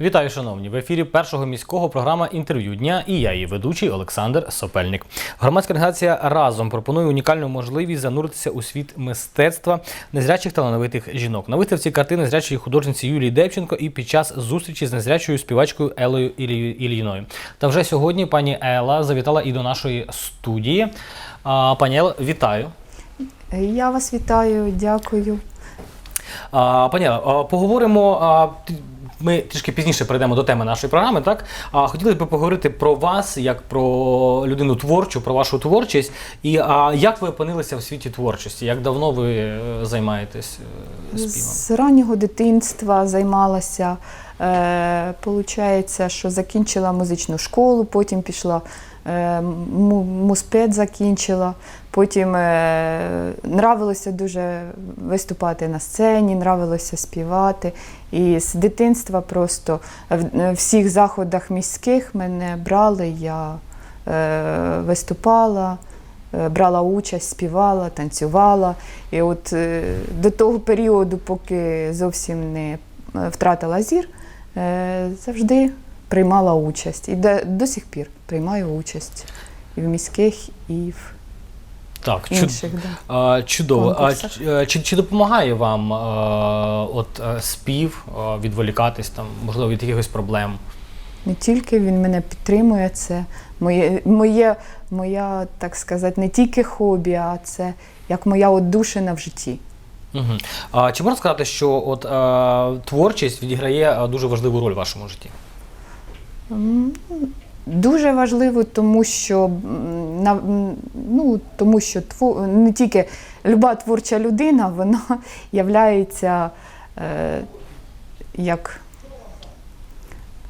Вітаю, шановні! В ефірі першого міського програма інтерв'ю дня і я, її ведучий Олександр Сопельник. Громадська організація разом пропонує унікальну можливість зануритися у світ мистецтва незрячих талановитих жінок. На виставці картини зрячої художниці Юлії Депченко і під час зустрічі з незрячою співачкою Елою Ільїною. Та вже сьогодні пані Ела завітала і до нашої студії. Пані Ела, вітаю. Я вас вітаю, дякую. Пані Алла, поговоримо. Ми трішки пізніше перейдемо до теми нашої програми. Так а хотіли б поговорити про вас як про людину творчу, про вашу творчість. І а, як ви опинилися в світі творчості? Як давно ви е, займаєтесь е, співом? З раннього дитинства займалася. Е, получається, що закінчила музичну школу, потім пішла е, муспед закінчила. Потім е, нравилося дуже виступати на сцені, нравилося співати. І з дитинства просто в всіх заходах міських мене брали, я виступала. Брала участь, співала, танцювала. І от до того періоду, поки зовсім не втратила зір, завжди приймала участь. І до, до сих пір приймаю участь і в міських, і в Так, чуд- Да. а, чудово. А конкурсах. е, чи, чи допомагає вам е, от е, спів е, відволікатись там, можливо, від якихось проблем? Не тільки він мене підтримує, це моє, моє, моя, так сказати, не тільки хобі, а це як моя отдушина в житті. Угу. А, чи можна сказати, що от е, творчість відіграє е, дуже важливу роль в вашому житті? Дуже важливо, тому що ну, тому що не тільки люба творча людина, вона являється е, як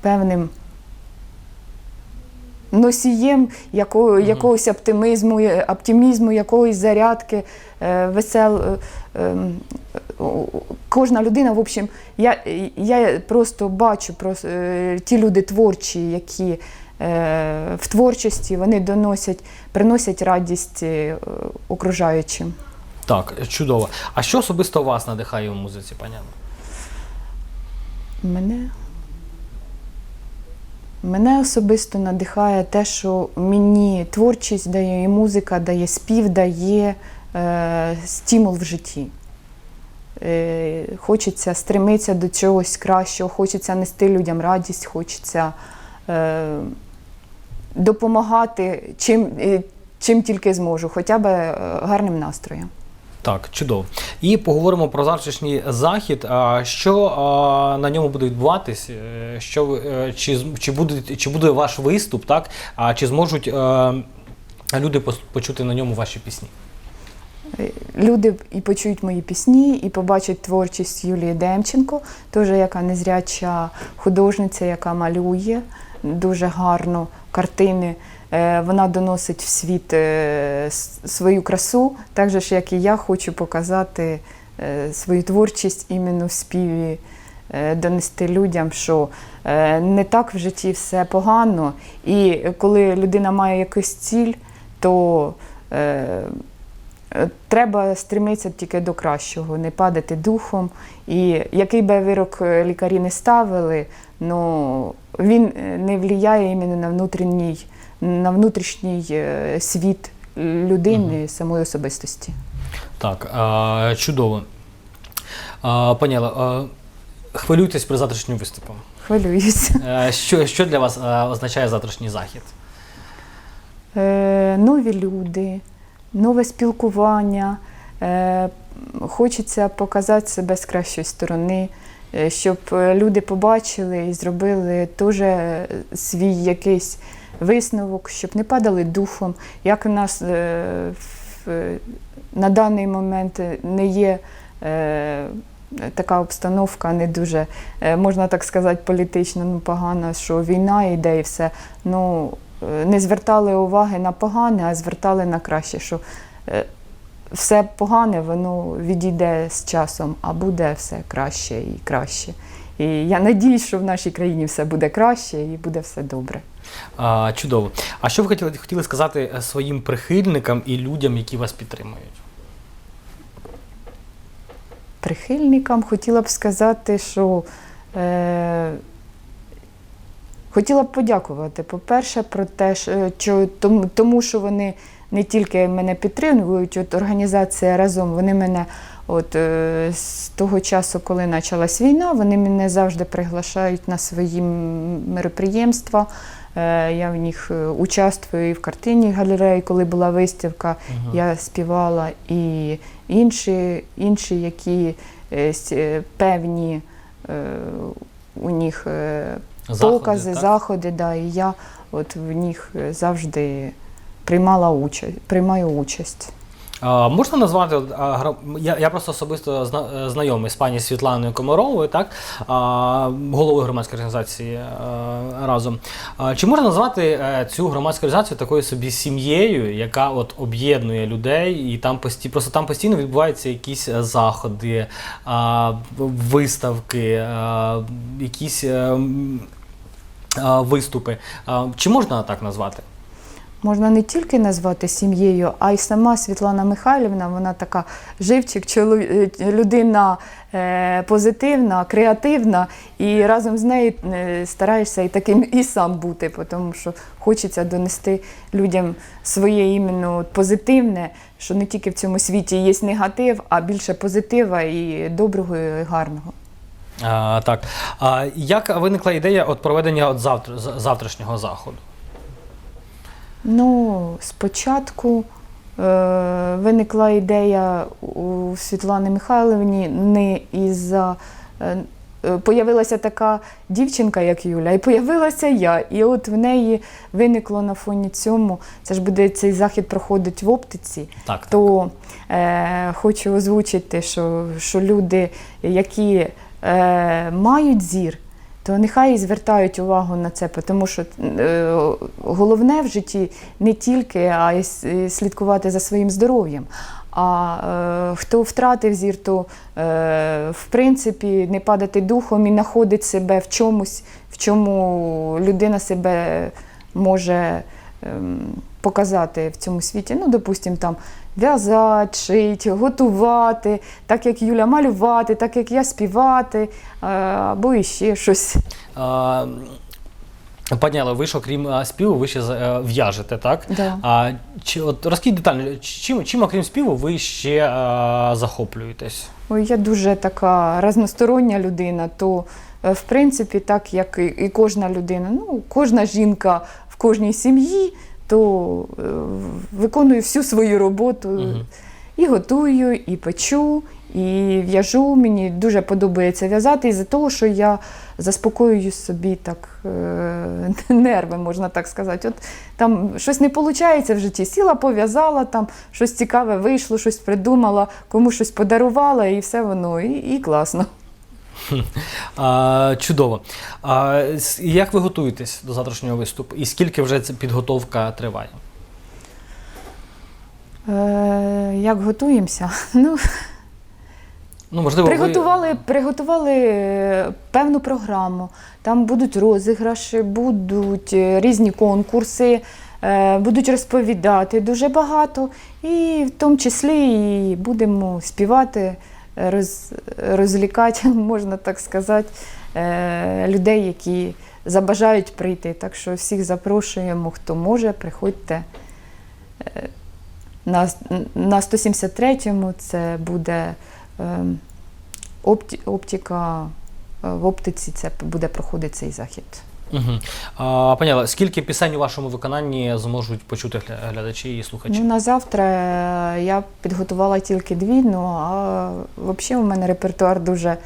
певним носієм якого, якогось оптимізму, е, оптимізму, якоїсь зарядки, е, весел. е, ем, Кожна людина, в общем, я, я просто бачу просто, е, ті люди творчі, які е, в творчості вони доносять, приносять радість е, окружаючим. Так, чудово. А що особисто вас надихає в музиці, пані Мене, мене особисто надихає те, що мені творчість дає і музика дає, спів дає е, стимул в житті. Е, хочеться стремитися до чогось кращого, хочеться нести людям радість, хочеться е, допомагати чим, е, чим тільки зможу, хоча б е, гарним настроєм. Так, чудово. І поговоримо про завтрашній захід. Що на ньому буде відбуватись? Е, Що е, чи, чи буде чи буде ваш виступ, так? А чи зможуть е, люди почути на ньому ваші пісні? Люди і почують мої пісні, і побачать творчість Юлії Демченко, теж яка незряча художниця, яка малює дуже гарно картини. Е, Вона доносить в світ е, свою красу, так же ж, як і я хочу показати е, свою творчість іменно в співі, донести людям, що не так в житті все погано, і коли людина має якусь ціль, то Треба стремитися тільки до кращого, не падати духом. І який би вирок лікарі не ставили, ну, він не впливає іменно на внутрішній, на внутрішній е, світ людини, самої особистості. Так, а, чудово. Пані Алла, хвилюйтесь при завтрашньому виступу. Хвилююся. Е, Що, що для вас е, означає завтрашній захід? Е, нові люди, нове спілкування. Е, хочеться показати себе з кращої сторони, щоб люди побачили і зробили теж свій якийсь висновок, щоб не падали духом. Як у нас е, в- е, на даний момент не є. е, Така обстановка не дуже, можна так сказати, політично ну, погана, що війна йде і все. Ну, не звертали уваги на погане, а звертали на краще, що все погане, воно відійде з часом, а буде все краще і краще. І я надіюсь, що в нашій країні все буде краще і буде все добре. А, чудово. А що ви хотіли, хотіли сказати е, своїм прихильникам і людям, які вас підтримують? Прихильникам хотіла б сказати, що е, Хотіла б подякувати, по-перше, про те, що- тому, тому що вони не тільки мене підтримують, от організація разом, вони мене от е, з того часу, коли почалась війна, вони мене завжди приглашають на свої мероприємства. Е, Я в них е, участвую і в картинній галереї, коли була виставка, Мгм. я співала і інші, інші які е, певні у них Заходи, покази, так? заходи, да, і я от в них завжди приймала участь, приймаю участь. Можна назвати, я, я просто особисто зна, е, знайомий з пані Світланою Комаровою, так, головою громадської організації е, разом. Чи можна назвати е, цю громадську організацію такою собі сім'єю, яка от об'єднує людей, і там пості, просто там постійно відбуваються якісь заходи, виставки, якісь виступи. Чи можна так назвати? Можна не тільки назвати сім'єю, а й сама Світлана Михайлівна, вона така живчик, е, людина е, позитивна, креативна, і разом з нею е, стараєшся і таким і сам бути, тому що хочеться донести людям своє іменно позитивне, що не тільки в цьому світі є негатив, а більше позитива і доброго, і гарного. А, так. А, як виникла ідея от проведення от завтра, завтрашнього заходу? Ну, спочатку е, виникла ідея у Світлани Михайловні не із-за. Е, е, Появилася така дівчинка, як Юля, і появилася я. І от в неї виникло на фоні цьому. Це ж буде цей захід проходить в оптиці. Так, То е, хочу озвучити, що, що люди, які е, мають зір, то нехай і звертають увагу на це, тому що е, головне в житті не тільки а й слідкувати за своїм здоров'ям. А е, хто втратив зір, то е, в принципі не падати духом і знаходить себе в чомусь, в чому людина себе може ем, показати в цьому світі. Ну, допустимо, там в'язати, шити, готувати, так як Юля малювати, так як я співати, е, або іще щось. А, Пані Алло, ви ж окрім співу, ви ще е, в'яжете, так? Да. А, чи, от, розкажіть детально, чим, чим окрім співу ви ще а, захоплюєтесь? Ой, я дуже така разностороння людина, то е, в принципі, так як і, і кожна людина, ну, кожна жінка в кожній сім'ї, то е, виконую всю свою роботу. І готую, і печу, і в'яжу. Мені дуже подобається в'язати із-за того, що я заспокоюю собі так е, нерви, можна так сказати. От там щось не виходить в житті. Сіла, пов'язала, там щось цікаве вийшло, щось придумала, кому щось подарувала, і все воно, і, і класно. А, чудово. А, як ви готуєтесь до завтрашнього виступу? І скільки вже ця підготовка триває? Е, як готуємося? Ну, Ну, можливо, Приготували, ви... приготували е, певну програму. Там будуть розіграші, будуть е, різні конкурси, е, будуть розповідати дуже багато. І в тому числі і будемо співати, роз, розлікати, можна так сказати, е, людей, які забажають прийти. Так що всіх запрошуємо, хто може, приходьте. Е, На, на 173-му це буде. Ем, опті, оптика, е, в оптиці це буде проходити цей захід. Угу. А, Алло, скільки пісень у вашому виконанні зможуть почути глядачі і слухачі? Ну, на завтра е, я підготувала тільки дві, ну а взагалі у мене репертуар дуже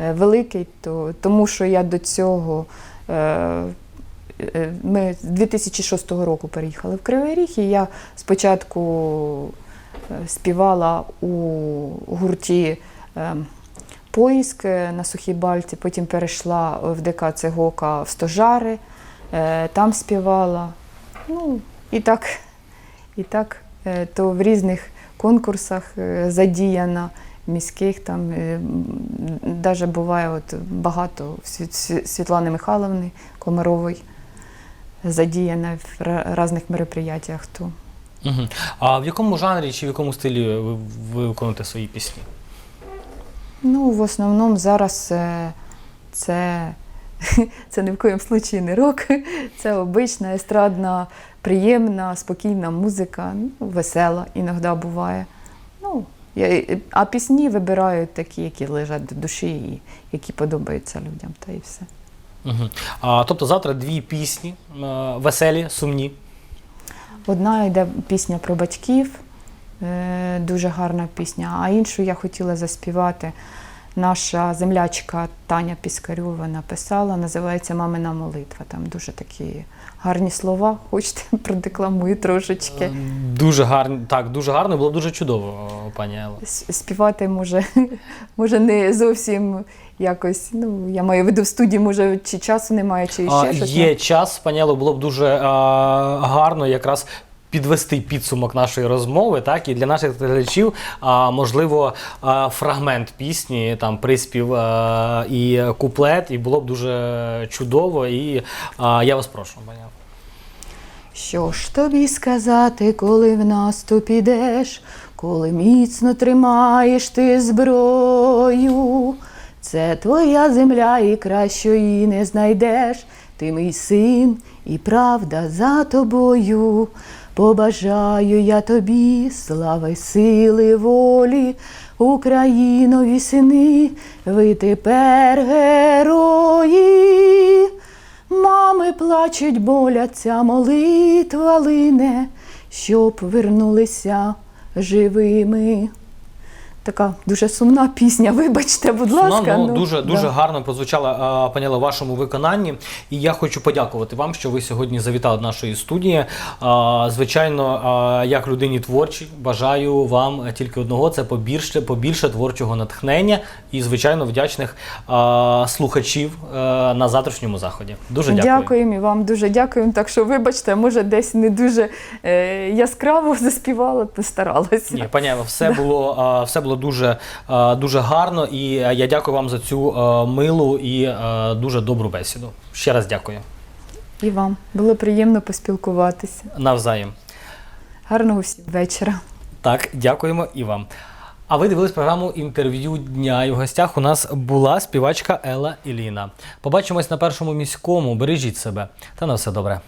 е, великий, то, тому що я до цього. е, Ми з 2006 року переїхали в Кривий Ріг, і я спочатку співала у гурті е, Поїзк е, на Сухій Бальці, потім перейшла в ДК Цегока в Стожари, е, там співала. Ну, і так, і так, е, то в різних конкурсах е, задіяна, міських там, навіть буває от багато Світлани Михайловни Комарової задіяна в різних мероприятиях. Угу. А в якому жанрі чи в якому стилі ви виконуєте свої пісні? Ну, в основному зараз е, це Це ні в коєму случаї не рок, це обична, естрадна, приємна, спокійна музика, ну, весела іноді буває. Ну, я, а пісні вибираю такі, які лежать до душі і які подобаються людям, та і все. Угу. А, тобто завтра дві пісні е, веселі, сумні. Одна йде пісня про батьків, е, дуже гарна пісня, а іншу я хотіла заспівати. Наша землячка Таня Піскарьова написала, називається Мамина молитва. Там дуже такі гарні слова. Хочете, продекламую трошечки. Е, Дуже гарно, так, дуже гарно, було б дуже чудово, о, пані Ело. С- Співати може, може не зовсім якось. Ну, я маю в виду в студії, може, чи часу немає, чи ще А, щось. Є час, пані Ело, було б дуже а, гарно якраз підвести підсумок нашої розмови, так, і для наших глядачів, а, можливо, фрагмент пісні, там, приспів і куплет, і було б дуже чудово. І я вас прошу, пані Що ж тобі сказати, коли в наступ ідеш, коли міцно тримаєш ти зброю? Це твоя земля і кращої не знайдеш. Ти мій син, і правда за тобою. Побажаю я тобі слави, сили, волі, Українові сини, ви тепер герої. Мами плачуть, боляться, молитва лине, щоб вернулися живими. Така дуже сумна пісня, вибачте, будь ласка. ну, дуже, дуже да. гарно прозвучала а, пані Елла, в вашому виконанні. І я хочу подякувати вам, що ви сьогодні завітали до нашої студії. А, звичайно, а, як людині творчій, бажаю вам тільки одного: це побільше, побільше творчого натхнення і, звичайно, вдячних а, слухачів а, на завтрашньому заході. Дуже дякую. Дякуємо і вам дуже дякуємо. Так що, вибачте, може, десь не дуже е, яскраво заспівала, постаралася. Ні, пані все було все було дуже, дуже гарно, і е, я дякую вам за цю милу і дуже добру бесіду. Ще раз дякую. І вам було приємно поспілкуватися. Навзаєм. Гарного всім вечора. Так, дякуємо і вам. А ви дивились програму інтерв'ю дня. І в гостях у нас була співачка Елла Іліна. Побачимось на першому міському. Бережіть себе та на все добре.